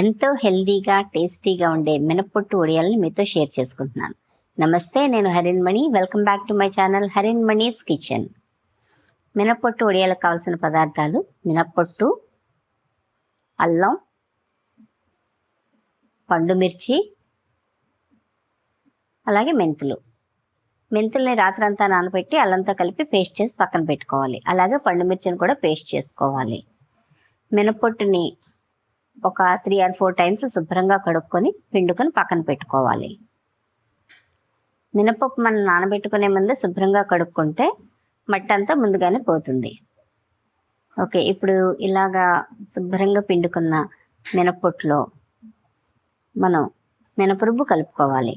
ఎంతో హెల్దీగా టేస్టీగా ఉండే మినప్పొట్టు వడియాలని మీతో షేర్ చేసుకుంటున్నాను. నమస్తే నేను Harin Mani. Welcome back to my channel Harin Mani's kitchen. మినప్పొట్టు వడియాలకు కావాల్సిన పదార్థాలు మినప్పొట్టు అల్లం పండు మిర్చి అలాగే మెంతులు. మెంతుల్ని రాత్రంతా నానబెట్టి అల్లంతో కలిపి పేస్ట్ చేసి పక్కన పెట్టుకోవాలి. అలాగే పండు మిర్చిని కూడా పేస్ట్ చేసుకోవాలి. మినపొట్టుని ఒక త్రీ ఆర్ ఫోర్ టైమ్స్ శుభ్రంగా కడుక్కొని పిండుకొని పక్కన పెట్టుకోవాలి. మినపప్పు మనం నానబెట్టుకునే ముందే శుభ్రంగా కడుక్కుంటే మట్టి అంతా ముందుగానే పోతుంది. ఓకే ఇప్పుడు ఇలాగా శుభ్రంగా పిండుకున్న మినపొట్టులో మనం మినపరుబ్బు కలుపుకోవాలి.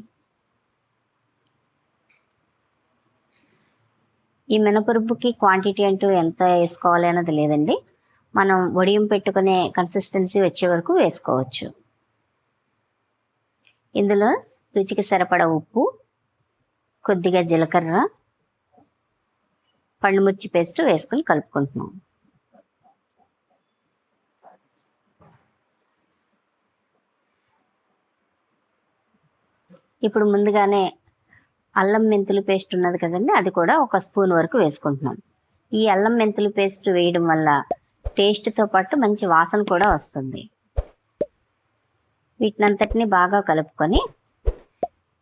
ఈ మినపరుబ్బుకి క్వాంటిటీ అంటూ ఎంత వేసుకోవాలి అన్నది లేదండి. మనం వడియం పెట్టుకునే కన్సిస్టెన్సీ వచ్చే వరకు వేసుకోవచ్చు. ఇందులో రుచికి సరిపడ ఉప్పు కొద్దిగా జీలకర్ర పండుమిర్చి పేస్ట్ వేసుకొని కలుపుకుంటున్నాం. ఇప్పుడు ముందుగానే అల్లం మెంతులు పేస్ట్ ఉన్నది కదండి అది కూడా ఒక స్పూన్ వరకు వేసుకుంటున్నాం. ఈ అల్లం మెంతులు పేస్ట్ వేయడం వల్ల టేస్ట్తో పాటు మంచి వాసన కూడా వస్తుంది. వీటినంతటిని బాగా కలుపుకొని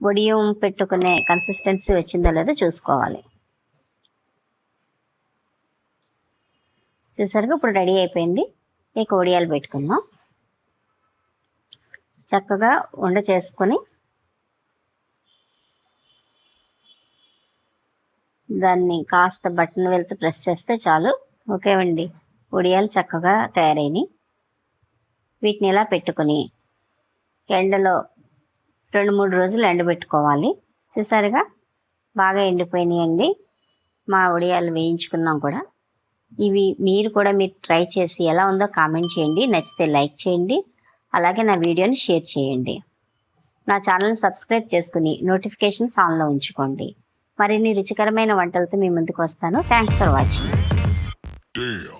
వడియం పెట్టుకునే కన్సిస్టెన్సీ వచ్చిందో లేదో చూసుకోవాలి. చూసారుగా ఇప్పుడు రెడీ అయిపోయింది. ఇక వడియాలు పెట్టుకుందాం. చక్కగా ఉండ చేసుకొని దాన్ని కాస్త బటన్ వెళ్తూ ప్రెస్ చేస్తే చాలు. ఓకే అండి. ఉడియాలు చక్కగా తయారైనవి వీటిని ఇలా పెట్టుకొని ఎండలో రెండు మూడు రోజులు ఎండబెట్టుకోవాలి. చూసారుగా? బాగా ఎండిపోయినాయండి. మా ఉడియాలు వేయించుకున్నాం కూడా. ఇవి మీరు కూడా మీరు ట్రై చేసి ఎలా ఉందో కామెంట్ చేయండి. నచ్చితే లైక్ చేయండి. అలాగే నా వీడియోని షేర్ చేయండి. నా ఛానల్ని సబ్స్క్రైబ్ చేసుకుని నోటిఫికేషన్స్ ఆన్లో ఉంచుకోండి. మరిన్ని రుచికరమైన వంటలతో మీ ముందుకు వస్తాను. Thanks for watching.